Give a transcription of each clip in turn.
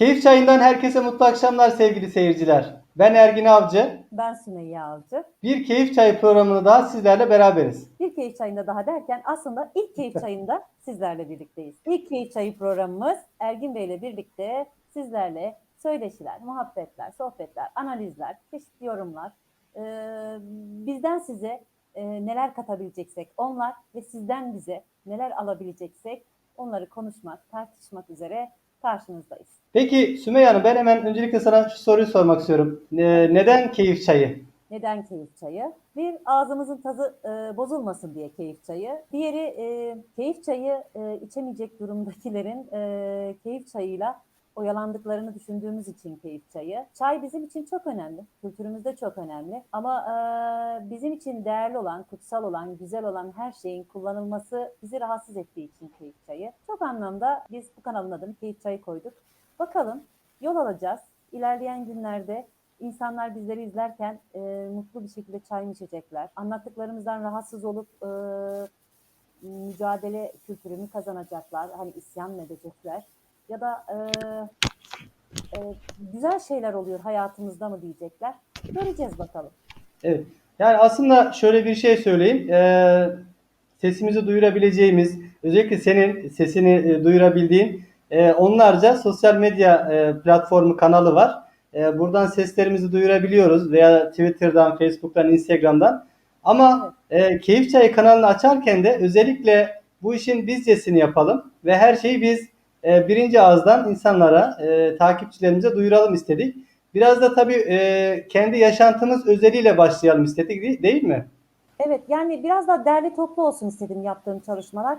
Keyif Çayı'ndan herkese mutlu akşamlar sevgili seyirciler. Ben Ergin Avcı. Ben Sümeyye Avcı. Bir Keyif Çayı programını daha sizlerle beraberiz. Bir keyif çayında daha derken aslında ilk keyif çayında sizlerle birlikteyiz. İlk keyif çayı programımız Ergin Bey ile birlikte sizlerle söyleşiler, muhabbetler, sohbetler, analizler, çeşitli yorumlar, e, bizden size e, neler katabileceksek onlar ve sizden bize neler alabileceksek onları konuşmak, tartışmak üzere karşınızdayız. Peki Sümeyye Hanım ben hemen öncelikle sana şu soruyu sormak istiyorum. Ee, neden Keyif Çayı? Neden keyif çayı? Bir ağzımızın tadı e, bozulmasın diye keyif çayı. Diğeri e, keyif çayı e, içemeyecek durumdakilerin e, keyif çayıyla oyalandıklarını düşündüğümüz için keyif çayı. Çay bizim için çok önemli. Kültürümüzde çok önemli. Ama e, bizim için değerli olan, kutsal olan, güzel olan her şeyin kullanılması bizi rahatsız ettiği için keyif çayı. Çok anlamda biz bu kanalın adını keyif çayı koyduk. Bakalım yol alacağız. İlerleyen günlerde İnsanlar bizleri izlerken e, mutlu bir şekilde çay içecekler? Anlattıklarımızdan rahatsız olup e, mücadele kültürünü kazanacaklar. Hani isyan edecekler? Ya da e, e, güzel şeyler oluyor hayatımızda mı diyecekler? Göreceğiz bakalım. Evet. Yani aslında şöyle bir şey söyleyeyim. Ee, sesimizi duyurabileceğimiz, özellikle senin sesini e, duyurabildiğin e, onlarca sosyal medya e, platformu kanalı var. E, buradan seslerimizi duyurabiliyoruz veya Twitter'dan, Facebook'tan, Instagram'dan. Ama e, Keyif Çayı kanalını açarken de özellikle bu işin bizcesini yapalım ve her şeyi biz e, birinci ağızdan insanlara, e, takipçilerimize duyuralım istedik. Biraz da tabii e, kendi yaşantımız özeliyle başlayalım istedik değil- mi? Evet yani biraz daha derli toplu olsun istedim yaptığım çalışmalar.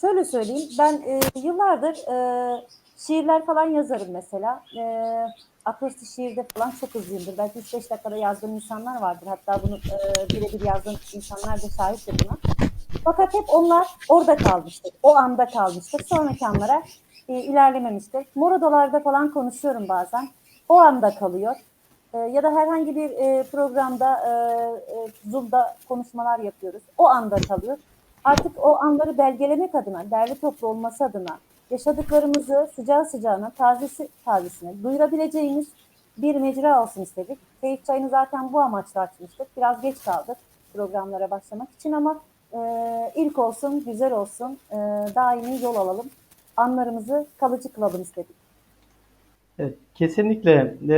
Şöyle söyleyeyim ben e, yıllardır e, şiirler falan yazarım mesela. E, akrostiş şiirde falan çok hızlıyımdır. Belki 3-5 dakikada yazdığım insanlar vardır. Hatta bunu e, birebir yazdığım insanlar da şahittir buna. Fakat hep onlar orada kalmıştır. O anda kalmıştır. Sonraki anlara e, ilerlememiştir. Morodolarda falan konuşuyorum bazen. O anda kalıyor. E, ya da herhangi bir e, programda e, e, Zoom'da konuşmalar yapıyoruz. O anda kalıyor. Artık o anları belgelemek adına, derli toplu olması adına yaşadıklarımızı sıcağı sıcağına, tazesi tazesine duyurabileceğimiz bir mecra olsun istedik. Keyif Çayı'nı zaten bu amaçla açmıştık. Biraz geç kaldık programlara başlamak için ama e, ilk olsun, güzel olsun, e, daimi yol alalım. Anlarımızı kalıcı kılalım istedik. Evet, kesinlikle e,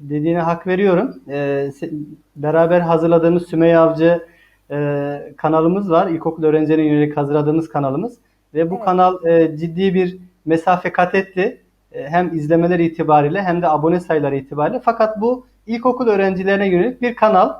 dediğine hak veriyorum. E, beraber hazırladığımız Sümeyye Avcı e, kanalımız var. İlkokul öğrencilerine yönelik hazırladığımız kanalımız. Ve bu Evet. kanal e, ciddi bir mesafe kat etti. E, hem izlemeler itibariyle hem de abone sayıları itibariyle. Fakat bu ilkokul öğrencilerine yönelik bir kanal.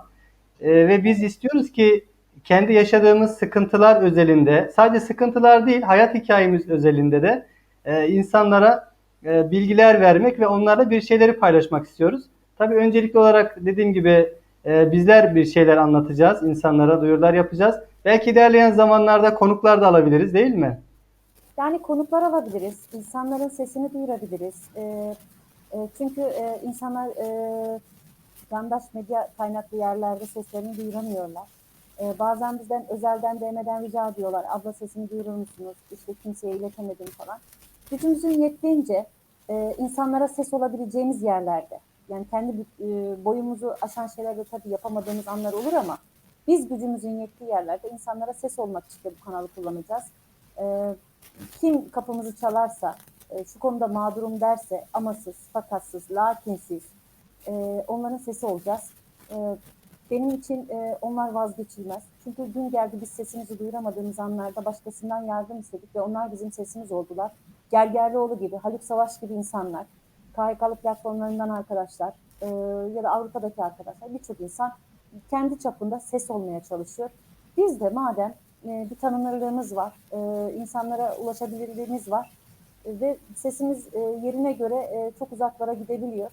E, ve biz istiyoruz ki kendi yaşadığımız sıkıntılar özelinde, sadece sıkıntılar değil, hayat hikayemiz özelinde de e, insanlara e, bilgiler vermek ve onlarla bir şeyleri paylaşmak istiyoruz. Tabii öncelikli olarak dediğim gibi e, bizler bir şeyler anlatacağız, insanlara duyurular yapacağız. Belki ilerleyen zamanlarda konuklar da alabiliriz, değil mi? Yani konuklar alabiliriz, insanların sesini duyurabiliriz. E, e, çünkü e, insanlar e, yandaş medya kaynaklı yerlerde seslerini duyuramıyorlar. E, bazen bizden özelden DM'den rica ediyorlar. Abla sesini duyurur musunuz? İşte kimseye iletemedim falan. Gücümüzün yettiğince e, insanlara ses olabileceğimiz yerlerde, yani kendi e, boyumuzu aşan şeylerde tabii yapamadığımız anlar olur ama biz gücümüzün yettiği yerlerde insanlara ses olmak için de bu kanalı kullanacağız. E, kim kapımızı çalarsa, e, şu konuda mağdurum derse amasız, fakatsız, lakinsiz e, onların sesi olacağız. E, benim için e, onlar vazgeçilmez. Çünkü gün geldi biz sesimizi duyuramadığımız anlarda başkasından yardım istedik ve onlar bizim sesimiz oldular. Gergerlioğlu gibi, Haluk Savaş gibi insanlar, KHK'lı platformlarından arkadaşlar e, ya da Avrupa'daki arkadaşlar birçok insan kendi çapında ses olmaya çalışıyor. Biz de madem e, bir tanınırlığımız var, e, insanlara ulaşabilirliğimiz var e, ve sesimiz e, yerine göre e, çok uzaklara gidebiliyor.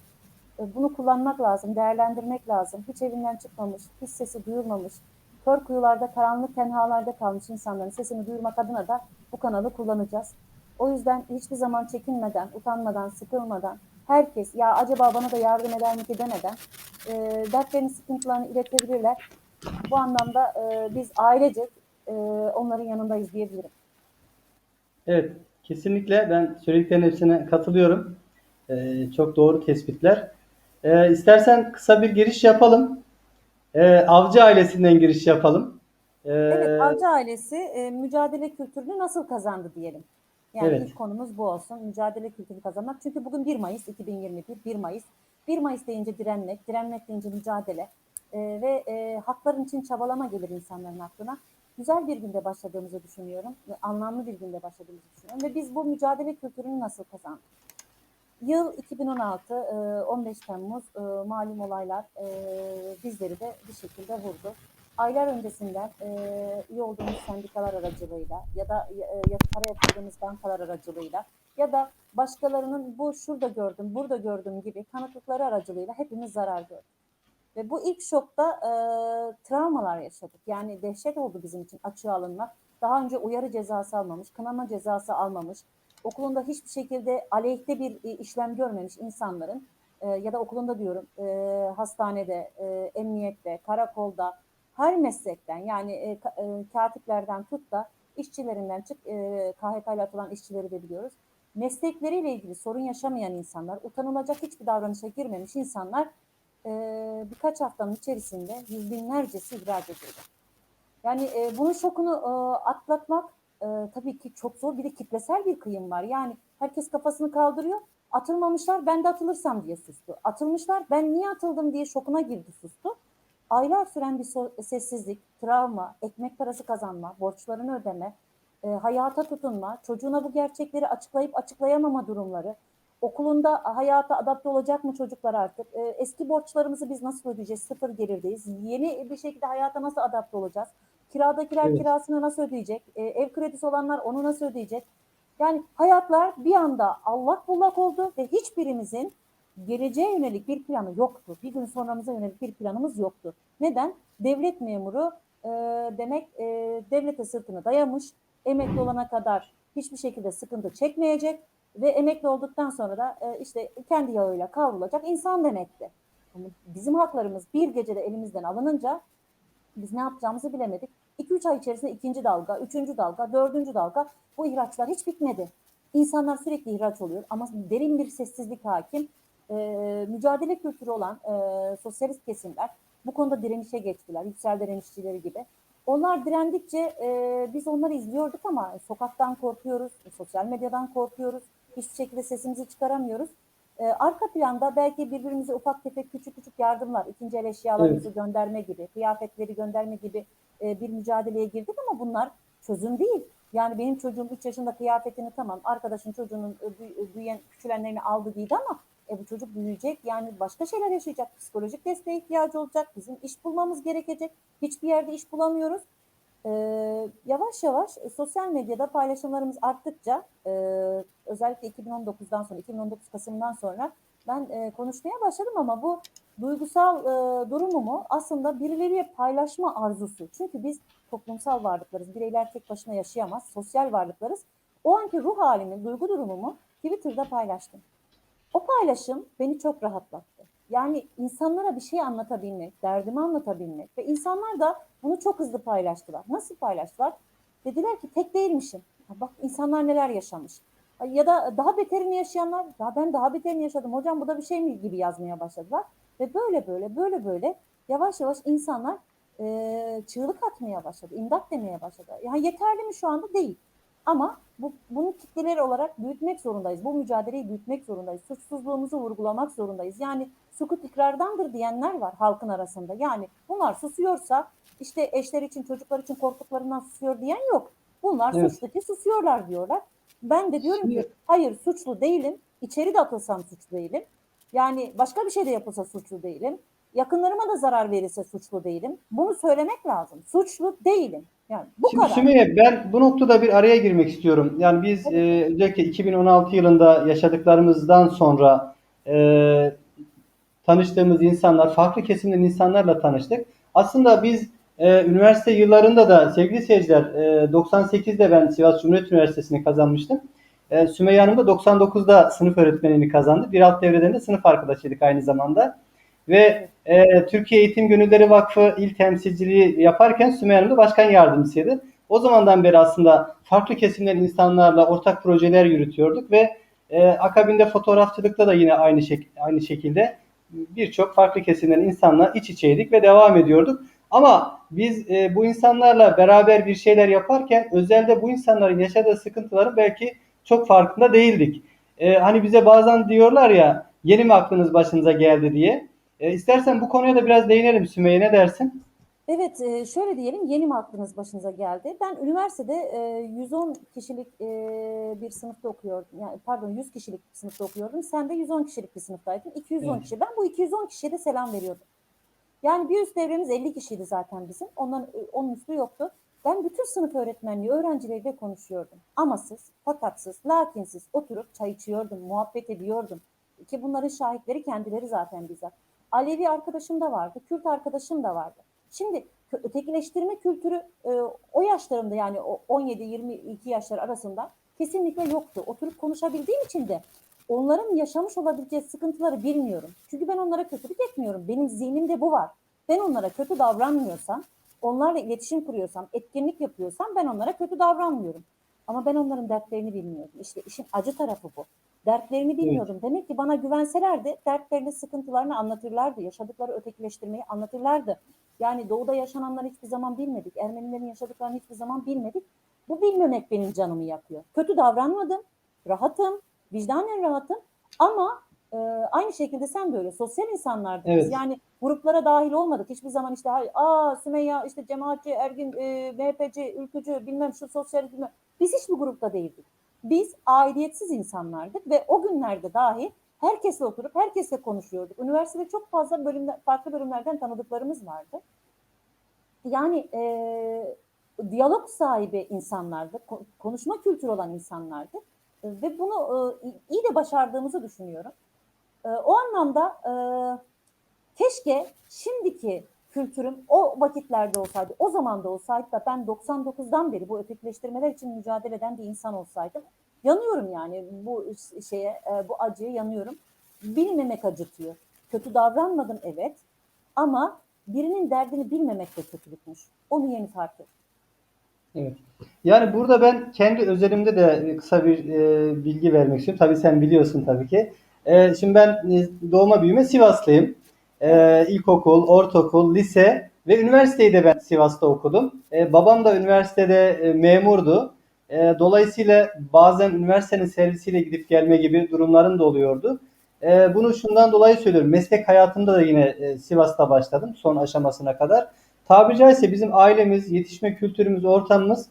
E, Bunu kullanmak lazım, değerlendirmek lazım. Hiç evinden çıkmamış, hiç sesi duyulmamış, kör kuyularda, karanlık tenhalarda kalmış insanların sesini duyurmak adına da bu kanalı kullanacağız. O yüzden hiçbir zaman çekinmeden, utanmadan, sıkılmadan herkes ya acaba bana da yardım eder mi ki demeden e, dertlerini, sıkıntılarını iletebilirler. Bu anlamda e, biz ailecek e, onların yanındayız diyebilirim. Evet, kesinlikle ben söylediklerin hepsine katılıyorum. Ee, çok doğru tespitler. Ee, istersen kısa bir giriş yapalım. Ee, Avcı ailesinden giriş yapalım. Ee, Evet, Avcı ailesi e, mücadele kültürünü nasıl kazandı diyelim. Yani Evet. ilk konumuz bu olsun. Mücadele kültürünü kazanmak. Çünkü bugün 1 Mayıs 2021, 1 Mayıs. 1 Mayıs deyince direnmek, direnmek deyince mücadele e, ve e, hakların için çabalama gelir insanların aklına. Güzel bir günde başladığımızı düşünüyorum anlamlı bir günde başladığımızı düşünüyorum. Ve biz bu mücadele kültürünü nasıl kazandık? Yıl 2016, e, 15 Temmuz e, malum olaylar e, bizleri de bir şekilde vurdu. Aylar öncesinden e, üye olduğumuz sendikalar aracılığıyla ya da e, para yatırdığımız bankalar aracılığıyla ya da başkalarının bu şurada gördüm, burada gördüm gibi tanıklıkları aracılığıyla hepimiz zarar gördük. Ve bu ilk şokta e, travmalar yaşadık. Yani dehşet oldu bizim için açığa alınmak. Daha önce uyarı cezası almamış, kınama cezası almamış, okulunda hiçbir şekilde aleyhte bir e, işlem görmemiş insanların e, ya da okulunda diyorum e, hastanede, emniyette, karakolda, her meslekten yani e, ka- katiplerden tut da işçilerinden çık e, KHK ile atılan işçileri de biliyoruz. Meslekleriyle ilgili sorun yaşamayan insanlar, utanılacak hiçbir davranışa girmemiş insanlar birkaç haftanın içerisinde yüz binlercesi ihraç edildi. Yani e, bunun şokunu e, atlatmak e, tabii ki çok zor. Bir de kitlesel bir kıyım var. Yani herkes kafasını kaldırıyor. Atılmamışlar ben de atılırsam diye sustu. Atılmışlar ben niye atıldım diye şokuna girdi sustu. Aylar süren bir so- sessizlik, travma, ekmek parası kazanma, borçlarını ödeme, e, hayata tutunma, çocuğuna bu gerçekleri açıklayıp açıklayamama durumları, okulunda hayata adapte olacak mı çocuklar artık, e, eski borçlarımızı biz nasıl ödeyeceğiz, sıfır gelirdeyiz, yeni bir şekilde hayata nasıl adapte olacağız, kiradakiler Evet. kirasını nasıl ödeyecek, e, ev kredisi olanlar onu nasıl ödeyecek, yani hayatlar bir anda allak bullak oldu ve hiçbirimizin geleceğe yönelik bir planı yoktu. Bir gün sonramıza yönelik bir planımız yoktu. Neden? Devlet memuru e, demek e, devlete sırtını dayamış, emekli olana kadar hiçbir şekilde sıkıntı çekmeyecek ve emekli olduktan sonra da e, işte kendi yağıyla kavrulacak insan demekti. Bizim haklarımız bir gecede elimizden alınınca biz ne yapacağımızı bilemedik. 2-3 ay içerisinde ikinci dalga, üçüncü dalga, dördüncü dalga bu ihraçlar hiç bitmedi. İnsanlar sürekli ihraç oluyor ama derin bir sessizlik hakim. Ee, mücadele kültürü olan e, sosyalist kesimler bu konuda direnişe geçtiler. Yüksel direnişçileri gibi. Onlar direndikçe e, biz onları izliyorduk ama sokaktan korkuyoruz, sosyal medyadan korkuyoruz. Hiçbir şekilde sesimizi çıkaramıyoruz. E, arka planda belki birbirimize ufak tefek küçük küçük yardımlar, ikinci el eşyalarımızı gönderme gibi, kıyafetleri gönderme gibi e, bir mücadeleye girdik ama bunlar çözüm değil. Yani benim çocuğum 3 yaşında kıyafetini tamam arkadaşın çocuğunun büy- büyüyen küçülenlerini aldı giydi ama e, bu çocuk büyüyecek yani başka şeyler yaşayacak. Psikolojik desteğe ihtiyacı olacak. Bizim iş bulmamız gerekecek. Hiçbir yerde iş bulamıyoruz. E, yavaş yavaş e, sosyal medyada paylaşımlarımız arttıkça e, özellikle 2019'dan sonra 2019 Kasım'dan sonra ben e, konuşmaya başladım ama bu duygusal e, durumumu aslında birileriyle paylaşma arzusu. Çünkü biz toplumsal varlıklarız. Bireyler tek başına yaşayamaz. Sosyal varlıklarız. O anki ruh halimi, duygu durumumu Twitter'da paylaştım. O paylaşım beni çok rahatlattı. Yani insanlara bir şey anlatabilmek, derdimi anlatabilmek ve insanlar da bunu çok hızlı paylaştılar. Nasıl paylaştılar? Dediler ki tek değilmişim. Bak insanlar neler yaşamış. Ya da daha beterini yaşayanlar, ya ben daha beterini yaşadım hocam bu da bir şey mi gibi yazmaya başladılar. Ve böyle böyle böyle böyle yavaş yavaş insanlar e, çığlık atmaya başladı, imdat demeye başladı. Yani yeterli mi şu anda? Değil. Ama bu, bunu kitleler olarak büyütmek zorundayız. Bu mücadeleyi büyütmek zorundayız. Suçsuzluğumuzu vurgulamak zorundayız. Yani sukut ikrardandır diyenler var halkın arasında. Yani bunlar susuyorsa işte eşler için çocuklar için korktuklarından susuyor diyen yok. Bunlar Evet. suçlu ki susuyorlar diyorlar. Ben de diyorum ki Şimdi- hayır suçlu değilim. İçeri de atılsam suçlu değilim. Yani başka bir şey de yapılsa suçlu değilim. Yakınlarıma da zarar verirse suçlu değilim. Bunu söylemek lazım. Suçlu değilim. Yani bu Şimdi kadar. Sümeyye ben bu noktada bir araya girmek istiyorum. Yani biz Tabii. e, özellikle 2016 yılında yaşadıklarımızdan sonra e, tanıştığımız insanlar, farklı kesimden insanlarla tanıştık. Aslında biz e, üniversite yıllarında da sevgili seyirciler e, 98'de ben Sivas Cumhuriyet Üniversitesi'ni kazanmıştım. E, Sümeyye Hanım da 99'da sınıf öğretmenliğini kazandı. Bir alt devreden de sınıf arkadaşıydık aynı zamanda. Ve e, Türkiye Eğitim Gönülleri Vakfı il temsilciliği yaparken Sümeyye Hanım da başkan yardımcısıydı. O zamandan beri aslında farklı kesimler insanlarla ortak projeler yürütüyorduk ve E, akabinde fotoğrafçılıkta da yine aynı şek aynı şekilde birçok farklı kesimden insanla iç içeydik ve devam ediyorduk. Ama biz e, bu insanlarla beraber bir şeyler yaparken özelde bu insanların yaşadığı sıkıntıların belki çok farkında değildik. E, hani bize bazen diyorlar ya yeni mi aklınız başınıza geldi diye. E, istersen bu konuya da biraz değinelim Sümeyye ne dersin? Evet, e, şöyle diyelim, yeni mi aklınız başınıza geldi? Ben üniversitede e, 110 kişilik e, bir sınıfta okuyordum. Yani pardon, 100 kişilik bir sınıfta okuyordum. Sen de 110 kişilik bir sınıftaydın. 210 Evet. kişi. Ben bu 210 kişiye de selam veriyordum. Yani bir üst devremiz 50 kişiydi zaten bizim. Ondan e, onun üstü yoktu. Ben bütün sınıf öğretmenliği öğrencileriyle konuşuyordum. Amasız, fakatsız, lakinsiz oturup çay içiyordum, muhabbet ediyordum. Ki bunların şahitleri kendileri zaten bizzat. Alevi arkadaşım da vardı, Kürt arkadaşım da vardı. Şimdi ötekileştirme kültürü e, o yaşlarımda yani o 17-22 yaşlar arasında kesinlikle yoktu. Oturup konuşabildiğim için de onların yaşamış olabileceği sıkıntıları bilmiyorum. Çünkü ben onlara kötülük etmiyorum. Benim zihnimde bu var. Ben onlara kötü davranmıyorsam, onlarla iletişim kuruyorsam, etkinlik yapıyorsam ben onlara kötü davranmıyorum. Ama ben onların dertlerini bilmiyorum. İşte işin acı tarafı bu. Dertlerini bilmiyordum. Demek ki bana güvenselerdi dertlerini, sıkıntılarını anlatırlardı. Yaşadıkları ötekileştirmeyi anlatırlardı. Yani doğuda yaşananları hiçbir zaman bilmedik. Ermenilerin yaşadıklarını hiçbir zaman bilmedik. Bu bilmemek benim canımı yakıyor. Kötü davranmadım. Rahatım. Vicdanen rahatım. Ama e, aynı şekilde sen de öyle. Sosyal insanlardık biz. Evet. Yani gruplara dahil olmadık. Hiçbir zaman işte "Hay- aa Sümeyye işte cemaatçi, Ergin, e, MHP'ci, ülkücü bilmem şu sosyal bilmem. Biz hiçbir grupta değildik. Biz aidiyetsiz insanlardık ve o günlerde dahi herkesle oturup herkesle konuşuyorduk. Üniversitede çok fazla bölümler, farklı bölümlerden tanıdıklarımız vardı. Yani e, diyalog sahibi insanlardı, ko- konuşma kültürü olan insanlardı ve bunu e, iyi de başardığımızı düşünüyorum. E, o anlamda e, keşke şimdiki kültürüm o vakitlerde olsaydı, o zamanda olsaydı da ben 99'dan beri bu ötekileştirmeler için mücadele eden bir insan olsaydım. Yanıyorum yani bu şeye, e, bu acıya yanıyorum. Bilmemek acıtıyor. Kötü davranmadım evet ama birinin derdini bilmemek de kötülükmüş. Onu yeni fark ettim. Evet. Yani burada ben kendi özelimde de kısa bir e, bilgi vermek istiyorum. Tabii sen biliyorsun tabii ki. E, şimdi ben e, doğma büyüme Sivaslıyım. E, ilkokul, ortaokul, lise ve üniversiteyi de ben Sivas'ta okudum. E, babam da üniversitede e, memurdu. E, dolayısıyla bazen üniversitenin servisiyle gidip gelme gibi durumlarım da oluyordu. E, bunu şundan dolayı söylüyorum. Meslek hayatımda da yine e, Sivas'ta başladım son aşamasına kadar. Tabiri caizse bizim ailemiz, yetişme kültürümüz, ortamımız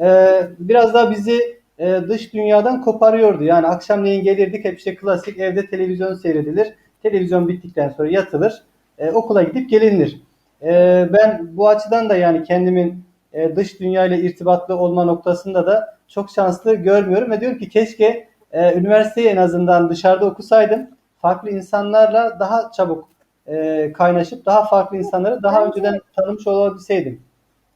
e, biraz daha bizi e, dış dünyadan koparıyordu. Yani akşamleyin gelirdik hep işte klasik evde televizyon seyredilir. Televizyon bittikten sonra yatılır. e, okula gidip gelinir. E, ben bu açıdan da yani kendimin e, dış dünyayla irtibatlı olma noktasında da çok şanslı görmüyorum ve diyorum ki keşke e, üniversiteyi en azından dışarıda okusaydım. Farklı insanlarla daha çabuk e, kaynaşıp daha farklı insanları daha önceden tanımış olabilseydim.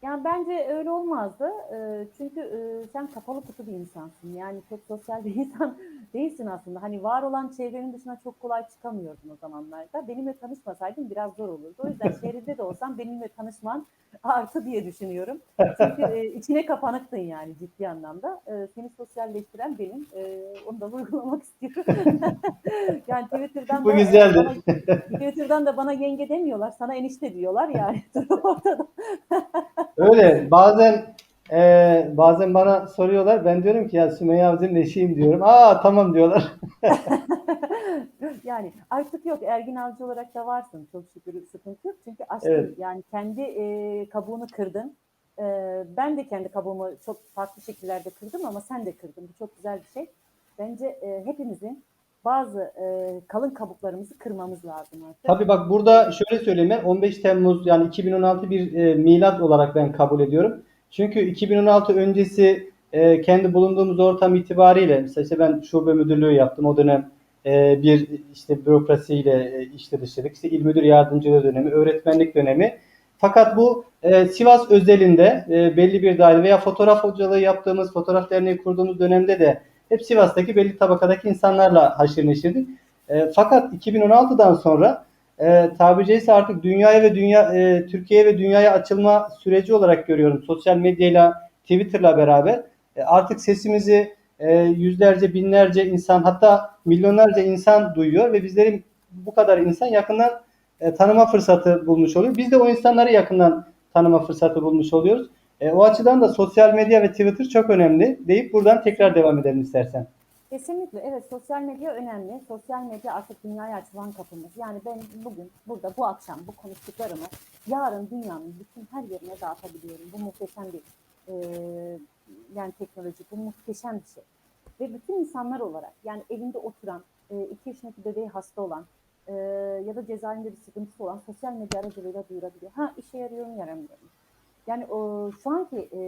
Yani bence öyle olmazdı. Ee, çünkü e, sen kapalı kutu bir insansın. Yani çok sosyal bir insan değilsin aslında. Hani var olan çevrenin dışına çok kolay çıkamıyordun o zamanlarda. Benimle tanışmasaydın biraz zor olurdu. O yüzden şehirde de olsam benimle tanışman artı diye düşünüyorum. Çünkü e, içine kapanıktın yani ciddi anlamda. E, seni sosyalleştiren benim. E, onu da vurgulamak istiyorum. yani Twitter'dan Bu da, güzeldi. bana- Twitter'dan da bana yenge demiyorlar. Sana enişte diyorlar yani. Ortada. Öyle bazen e, bazen bana soruyorlar. Ben diyorum ki ya Sümeyye Avcı'nın eşiyim diyorum. Aa tamam diyorlar. yani artık yok Ergin Avcı olarak da varsın çok şükür sıkıntı yok çünkü açtın Evet. yani kendi e, kabuğunu kırdın. E, ben de kendi kabuğumu çok farklı şekillerde kırdım ama sen de kırdın bu çok güzel bir şey. Bence e, hepimizin bazı e, kalın kabuklarımızı kırmamız lazım artık. Tabii bak burada şöyle söyleyeyim ben 15 Temmuz yani 2016 bir e, milat olarak ben kabul ediyorum. Çünkü 2016 öncesi e, kendi bulunduğumuz ortam itibariyle mesela işte ben şube müdürlüğü yaptım o dönem e, bir işte bürokrasiyle e, işte dışladık. İşte il müdür yardımcılığı dönemi, öğretmenlik dönemi. Fakat bu e, Sivas özelinde e, belli bir daire veya fotoğraf hocalığı yaptığımız, fotoğraf derneği kurduğumuz dönemde de hep Sivas'taki belli tabakadaki insanlarla haşır neşirdik. E, fakat 2016'dan sonra e, tabiri caizse artık dünyaya ve dünya e, Türkiye ve dünyaya açılma süreci olarak görüyorum. Sosyal medyayla, Twitter'la beraber e, artık sesimizi e, yüzlerce, binlerce insan hatta milyonlarca insan duyuyor ve bizlerin bu kadar insan yakından e, tanıma fırsatı bulmuş oluyor. Biz de o insanları yakından tanıma fırsatı bulmuş oluyoruz. E, o açıdan da sosyal medya ve Twitter çok önemli deyip buradan tekrar devam edelim istersen. Kesinlikle evet sosyal medya önemli. Sosyal medya artık dünyaya açılan kapımız. Yani ben bugün burada bu akşam bu konuştuklarımı yarın dünyanın bütün her yerine dağıtabiliyorum. Bu muhteşem bir e, yani teknoloji, bu muhteşem bir şey. Ve bütün insanlar olarak yani evinde oturan, e, iki yaşındaki bebeği hasta olan e, ya da cezaevinde bir sıkıntısı olan sosyal medya aracılığıyla duyurabiliyor. Ha işe yarıyor mu yaramıyor mu? Yani o, şu anki e,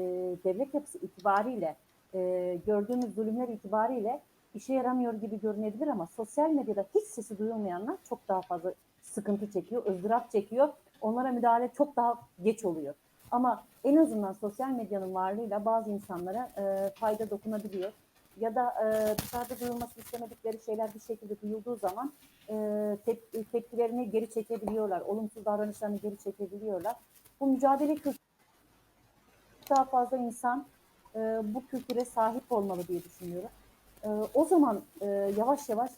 devlet yapısı itibariyle e, gördüğümüz zulümler itibariyle işe yaramıyor gibi görünebilir ama sosyal medyada hiç sesi duyulmayanlar çok daha fazla sıkıntı çekiyor, ızdırap çekiyor. Onlara müdahale çok daha geç oluyor. Ama en azından sosyal medyanın varlığıyla bazı insanlara e, fayda dokunabiliyor. Ya da e, dışarıda duyulması istemedikleri şeyler bir şekilde duyulduğu zaman e, tep- tepkilerini geri çekebiliyorlar. Olumsuz davranışlarını geri çekebiliyorlar. Bu mücadele kültürü daha fazla insan e, bu kültüre sahip olmalı diye düşünüyorum. E, o zaman e, yavaş yavaş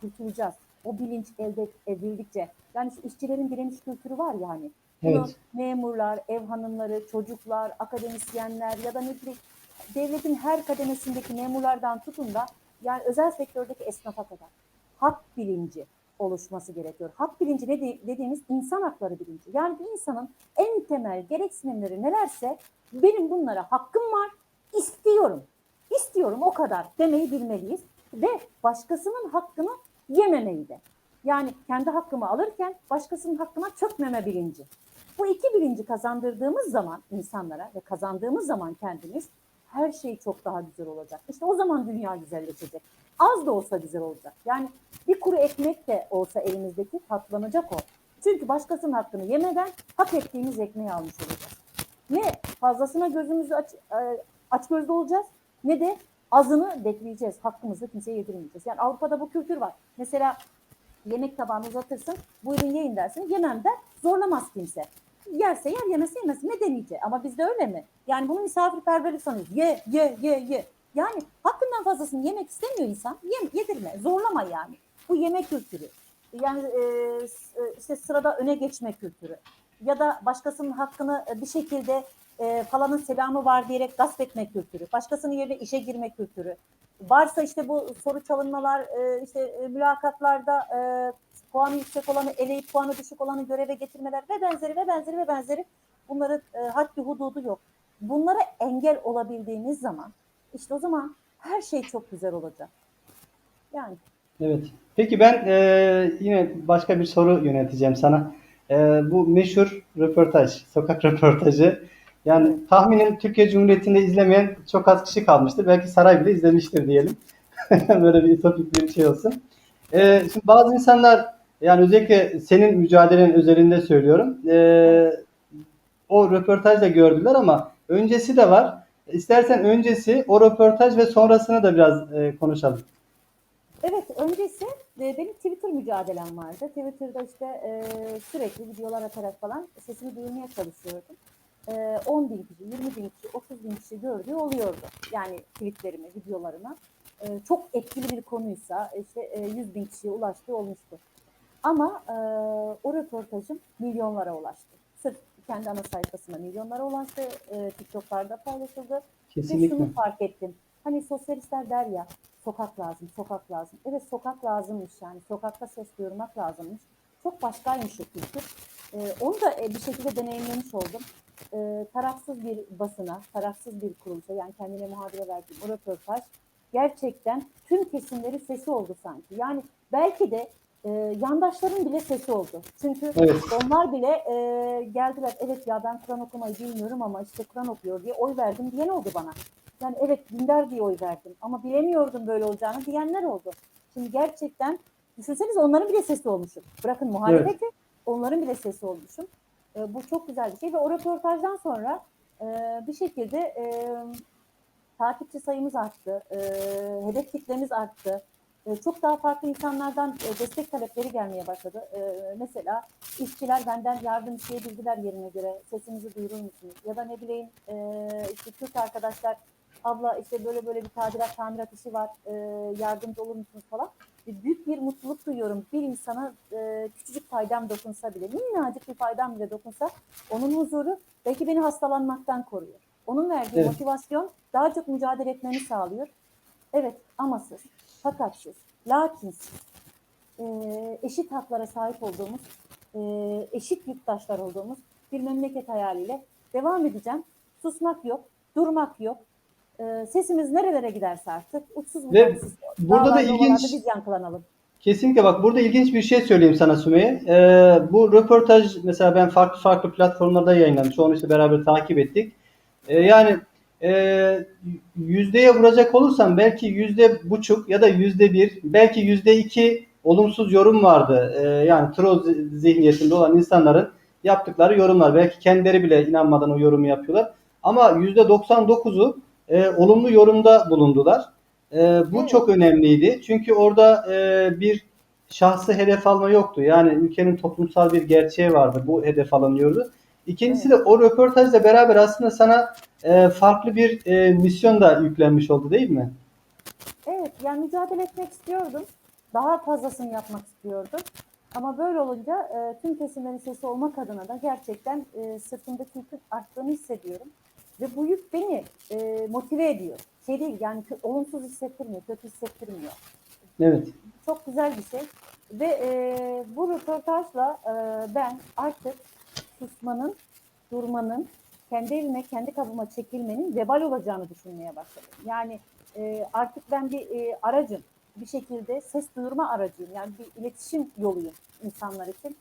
kurtulacağız. O bilinç elde edildikçe. Yani şu işçilerin direniş kültürü var ya hani. Evet. memurlar, ev hanımları, çocuklar, akademisyenler ya da ne bileyim devletin her kademesindeki memurlardan tutun da yani özel sektördeki esnafa kadar hak bilinci oluşması gerekiyor. Hak bilinci ne de- dediğimiz insan hakları bilinci. Yani bir insanın en temel gereksinimleri nelerse benim bunlara hakkım var, istiyorum. İstiyorum o kadar demeyi bilmeliyiz ve başkasının hakkını yememeyi de. Yani kendi hakkımı alırken başkasının hakkına çökmeme bilinci. Bu iki bilinci kazandırdığımız zaman insanlara ve kazandığımız zaman kendimiz her şey çok daha güzel olacak. İşte o zaman dünya güzelleşecek. Az da olsa güzel olacak. Yani bir kuru ekmek de olsa elimizdeki tatlanacak o. Çünkü başkasının hakkını yemeden hak ettiğimiz ekmeği almış olacağız. Ne fazlasına gözümüzü aç, e, aç gözlü olacağız ne de azını bekleyeceğiz. Hakkımızı kimseye yedirmeyeceğiz. Yani Avrupa'da bu kültür var. Mesela yemek tabağını uzatırsın, buyurun yiyin dersin, yemem der, zorlamaz kimse. Yerse yer, yemese yemez. Medenice. Ama bizde öyle mi? Yani bunu misafirperverlik sanıyoruz. Ye, ye, ye, ye. Yani hakkından fazlasını yemek istemiyor insan. Yem, yedirme, zorlama yani. Bu yemek kültürü. Yani e, e, işte sırada öne geçme kültürü. Ya da başkasının hakkını e, bir şekilde e, falanın selamı var diyerek gasp etme kültürü. Başkasının yerine işe girme kültürü. Varsa işte bu soru çalınmalar, e, işte e, mülakatlarda e, puanı yüksek olanı eleyip puanı düşük olanı göreve getirmeler ve benzeri ve benzeri ve benzeri bunların e, haddi hududu yok. Bunlara engel olabildiğimiz zaman işte o zaman her şey çok güzel olacak. Yani Evet. Peki ben e, yine başka bir soru yöneteceğim sana. E, bu meşhur röportaj, sokak röportajı. Yani tahminim Türkiye Cumhuriyeti'nde izlemeyen çok az kişi kalmıştır. Belki saray bile izlemiştir diyelim. Böyle bir ütopik bir şey olsun. E, şimdi bazı insanlar yani özellikle senin mücadelenin üzerinde söylüyorum. E, o röportajda gördüler ama öncesi de var. İstersen öncesi, o röportaj ve sonrasını da biraz e, konuşalım. Evet, öncesi e, benim Twitter mücadelem vardı. Twitter'da işte e, sürekli videolar atarak falan sesimi duyurmaya çalışıyordum. E, 10 bin kişi, 20 bin kişi, 30 bin kişi gördüğü oluyordu. Yani tweetlerimi, videolarımı. E, çok etkili bir konuysa işte e, 100 bin kişiye ulaştığı olmuştu. Ama e, o röportajım milyonlara ulaştı. Kendi ana sayfasına milyonlara ulaştı. E, TikTok'larda paylaşıldı. Ve Kesinlikle. şunu fark ettim. Hani sosyalistler der ya sokak lazım, sokak lazım. Evet sokak lazımmış yani. Sokakta ses duyurmak lazımmış. Çok başkaymış o kültür. Ee, onu da e, bir şekilde deneyimlemiş oldum. Ee, tarafsız bir basına, tarafsız bir kuruluşa yani kendine muhabire verdiğim o röportaj gerçekten tüm kesimlerin sesi oldu sanki. Yani belki de e, yandaşların bile sesi oldu. Çünkü Evet. onlar bile e, geldiler. Evet ya ben Kur'an okumayı bilmiyorum ama işte Kur'an okuyor diye oy verdim diyen oldu bana. Yani evet dindar diye oy verdim ama bilemiyordum böyle olacağını diyenler oldu. Şimdi gerçekten düşünseniz onların bile sesi olmuşum. Bırakın muhalefeti onların bile sesi olmuşum. E, bu çok güzel bir şey ve o röportajdan sonra e, bir şekilde e, takipçi sayımız arttı. E, hedef kitlemiz arttı. E, çok daha farklı insanlardan e, destek talepleri gelmeye başladı. E, mesela işçiler benden yardım isteyebildiler yerine göre. Sesinizi duyurur musunuz? Ya da ne bileyim e, işte Türk arkadaşlar abla işte böyle böyle bir tadilat tamirat işi var e, yardımcı olur musunuz falan. Büyük bir mutluluk duyuyorum. Bir insana küçücük faydam dokunsa bile, minnacık bir faydam bile dokunsa onun huzuru belki beni hastalanmaktan koruyor. Onun verdiği Evet. motivasyon daha çok mücadele etmemi sağlıyor. Evet amasız, fakatsız, lakinsiz, e, eşit haklara sahip olduğumuz, e, eşit yurttaşlar olduğumuz bir memleket hayaliyle devam edeceğim. Susmak yok, durmak yok. E, sesimiz nerelere giderse artık uçsuz Ve bucaksız. burada da ilginç biz yankılanalım. Kesinlikle bak burada ilginç bir şey söyleyeyim sana Sümeyye. Ee, bu röportaj mesela ben farklı farklı platformlarda yayınladım. Çoğunu işte beraber takip ettik. Ee, yani e, yüzdeye vuracak olursam belki yüzde buçuk ya da yüzde bir belki yüzde iki olumsuz yorum vardı. Ee, yani troll zihniyetinde olan insanların yaptıkları yorumlar. Belki kendileri bile inanmadan o yorumu yapıyorlar. Ama yüzde 99'u e, olumlu yorumda bulundular. Ee, bu Evet. çok önemliydi. Çünkü orada e, bir şahsı hedef alma yoktu. Yani ülkenin toplumsal bir gerçeği vardı. Bu hedef alınıyordu. İkincisi de o röportajla beraber aslında sana e, farklı bir e, misyon da yüklenmiş oldu değil mi? Evet, yani mücadele etmek istiyordum. Daha fazlasını yapmak istiyordum. Ama böyle olunca e, tüm kesimlerin sesi olmak adına da gerçekten e, sırtımdaki yükün arttığını hissediyorum. Ve bu yük beni e, motive ediyor. Şey değil yani olumsuz hissettirmiyor, kötü hissettirmiyor. Evet. Çok güzel bir şey. Ve e, bu röportajla e, ben artık susmanın, durmanın, kendi evime, kendi kabıma çekilmenin vebal olacağını düşünmeye başladım. Yani e, artık ben bir e, aracım. Bir şekilde ses duyurma aracıyım. Yani bir iletişim yoluyum insanlar için.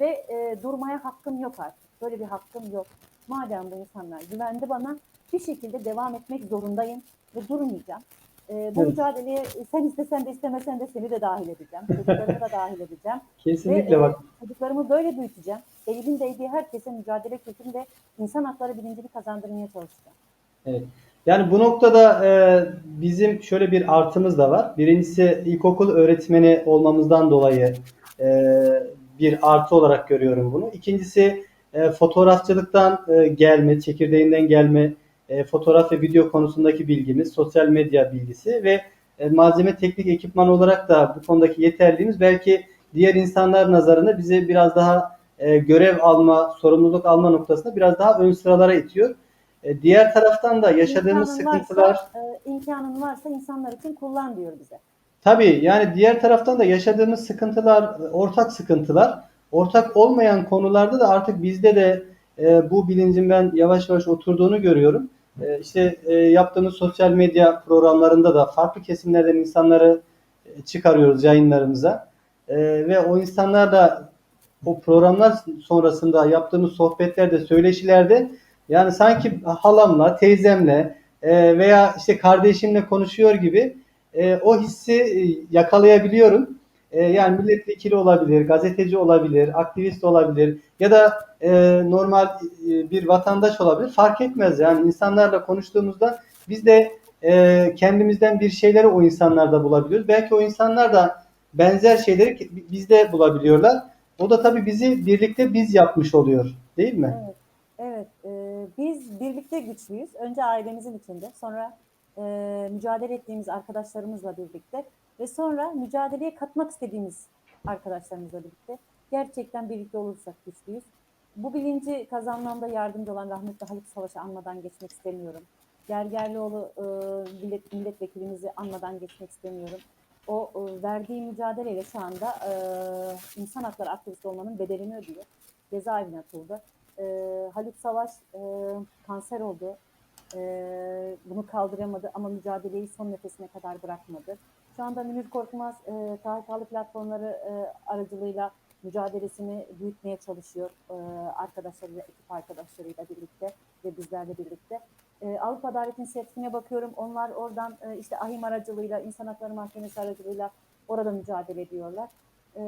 Ve e, durmaya hakkım yok artık. Böyle bir hakkım yok. Madem bu insanlar güvendi bana bir şekilde devam etmek zorundayım ve durmayacağım. E, bu Evet. mücadeleye sen istesen de istemesen de seni de dahil edeceğim. Çocuklarımı da dahil edeceğim. Kesinlikle Ve, bak. e, çocuklarımı böyle büyüteceğim. Elimin değdiği herkese mücadele kültürü ve insan hakları bilincini kazandırmaya çalışacağım. Evet. Yani bu noktada e, bizim şöyle bir artımız da var. Birincisi ilkokul öğretmeni olmamızdan dolayı e, bir artı olarak görüyorum bunu. İkincisi e, fotoğrafçılıktan e, gelme, çekirdeğinden gelme e, fotoğraf ve video konusundaki bilgimiz, sosyal medya bilgisi ve e, malzeme teknik ekipman olarak da bu konudaki yeterliğimiz belki diğer insanlar nazarında bizi biraz daha e, görev alma, sorumluluk alma noktasında biraz daha ön sıralara itiyor. E, Diğer taraftan da yaşadığımız İmkanın sıkıntılar varsa, e, imkanın varsa insanlar için kullan diyor bize. tabii yani diğer taraftan da yaşadığımız sıkıntılar ortak sıkıntılar. Ortak olmayan konularda da artık bizde de e, bu bilincin ben yavaş yavaş oturduğunu görüyorum. E, işte e, yaptığımız sosyal medya programlarında da farklı kesimlerden insanları e, çıkarıyoruz yayınlarımıza. E, ve o insanlar da o programlar sonrasında yaptığımız sohbetlerde, söyleşilerde yani sanki halamla, teyzemle e, veya işte kardeşimle konuşuyor gibi o hissi yakalayabiliyorum. E, yani milletvekili olabilir, gazeteci olabilir, aktivist olabilir ya da e, normal e, bir vatandaş olabilir. Fark etmez yani insanlarla konuştuğumuzda biz de e, kendimizden bir şeyleri o insanlarda bulabiliyoruz. Belki o insanlar da benzer şeyleri bizde bulabiliyorlar. O da tabii bizi birlikte biz yapmış oluyor, değil mi? Evet, evet. e, biz birlikte güçlüyüz. Önce ailemizin içinde, sonra e, mücadele ettiğimiz arkadaşlarımızla birlikte ve sonra mücadeleye katmak istediğimiz arkadaşlarımızla birlikte gerçekten birlikte olursak güçlüyüz. Bu bilinci kazanmamda yardımcı olan rahmetli Halit Savaş'ı anmadan geçmek istemiyorum. Gergerlioğlu e, millet, milletvekilimizi anmadan geçmek istemiyorum. O e, verdiği mücadeleyle şu anda e, insan hakları aktivisti olmanın bedelini ödüyor. Cezaevine atıldı. E, Halit Savaş e, kanser oldu. E, bunu kaldıramadı ama mücadeleyi son nefesine kadar bırakmadı. Şu anda Münir Korkmaz e, KHK'lı platformları e, aracılığıyla mücadelesini büyütmeye çalışıyor e, arkadaşlarıyla, ekip arkadaşlarıyla birlikte ve bizlerle birlikte. E, Avrupa Adalet İnisiyatifi'ne bakıyorum. Onlar oradan e, işte AHİM aracılığıyla, İnsan Hakları Mahkemesi aracılığıyla orada mücadele ediyorlar. E,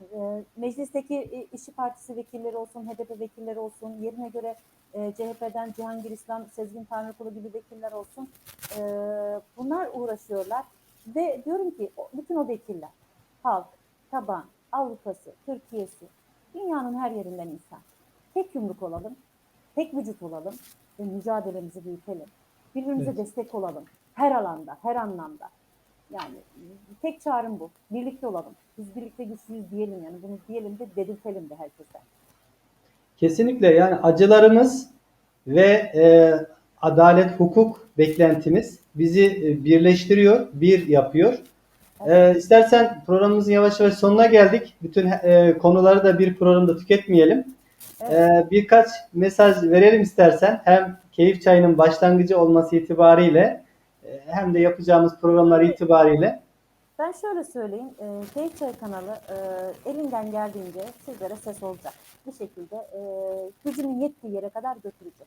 e, meclisteki İşçi Partisi vekilleri olsun, HDP vekilleri olsun, yerine göre e, CHP'den Cihangir İslam, Sezgin Tanrıkulu gibi vekiller olsun. E, bunlar uğraşıyorlar. Ve diyorum ki bütün o vekiller, halk, taban, Avrupa'sı, Türkiye'si, dünyanın her yerinden insan. Tek yumruk olalım, tek vücut olalım ve mücadelemizi büyütelim. Birbirimize Evet. destek olalım. Her alanda, her anlamda. Yani tek çağrım bu. Birlikte olalım. Biz birlikte güçlüyüz diyelim yani. Bunu diyelim de dedirtelim de herkese. Kesinlikle yani acılarımız ve e, adalet, hukuk beklentimiz bizi e, birleştiriyor, bir yapıyor. E, istersen programımızın yavaş yavaş sonuna geldik. Bütün e, konuları da bir programda tüketmeyelim. E, birkaç mesaj verelim istersen. Hem Keyif Çayı'nın başlangıcı olması itibariyle e, hem de yapacağımız programlar itibariyle. Ben şöyle söyleyeyim. E, Keyif Çay kanalı e, elinden geldiğince sizlere ses olacak. Bir şekilde e, gücünün yettiği yere kadar götürecek.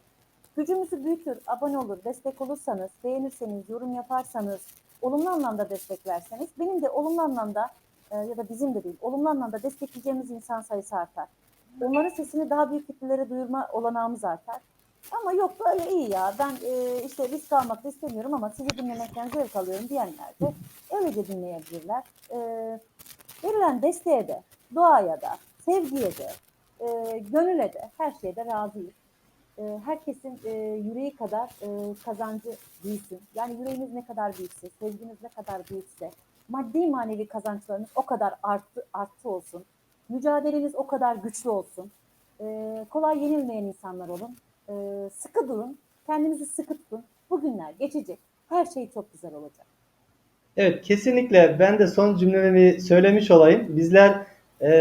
Gücümüzü büyütür, abone olur, destek olursanız, beğenirseniz, yorum yaparsanız, olumlu anlamda destek verseniz, benim de olumlu anlamda e, ya da bizim de değil, olumlu anlamda destekleyeceğimiz insan sayısı artar. Onların sesini daha büyük kitlelere duyurma olanağımız artar. Ama yok böyle iyi ya ben e, işte risk almak da istemiyorum ama sizi dinlemekten zevk alıyorum diyenler de öylece dinleyebilirler. E, verilen desteğe de, duaya da, sevgiye de, e, gönüle de, her şeye de razıyız. E, herkesin e, yüreği kadar e, kazancı büyüsün. Yani yüreğiniz ne kadar büyükse, sevginiz ne kadar büyükse, maddi manevi kazançlarınız o kadar arttı, arttı olsun. Mücadeleniz o kadar güçlü olsun. E, kolay yenilmeyen insanlar olun. E, sıkı durun, kendinizi sıkı tutun. Bugünler geçecek. Her şey çok güzel olacak. Evet, kesinlikle ben de son cümlemi söylemiş olayım. Bizler e,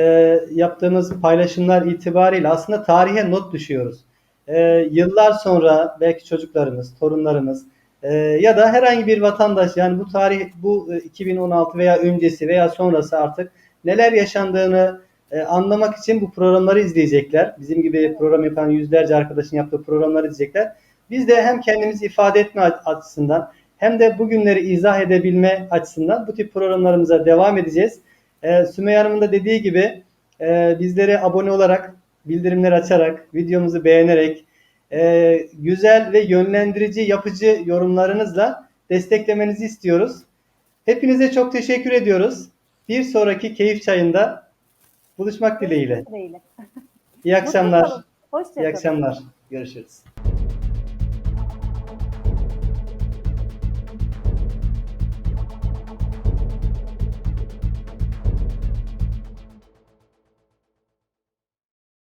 yaptığımız paylaşımlar itibariyle aslında tarihe not düşüyoruz. E, yıllar sonra belki çocuklarımız, torunlarımız e, ya da herhangi bir vatandaş yani bu tarih bu e, 2016 veya öncesi veya sonrası artık neler yaşandığını e, anlamak için bu programları izleyecekler. Bizim gibi program yapan yüzlerce arkadaşın yaptığı programları izleyecekler. Biz de hem kendimizi ifade etme açısından hem de bugünleri izah edebilme açısından bu tip programlarımıza devam edeceğiz. Ee, Sümeyye Hanım'ın da dediği gibi e, bizlere abone olarak, bildirimleri açarak, videomuzu beğenerek, e, güzel ve yönlendirici, yapıcı yorumlarınızla desteklemenizi istiyoruz. Hepinize çok teşekkür ediyoruz. Bir sonraki keyif çayında buluşmak dileğiyle. Dileğiyle. İyi akşamlar. Hoşçakalın. İyi akşamlar. Görüşürüz.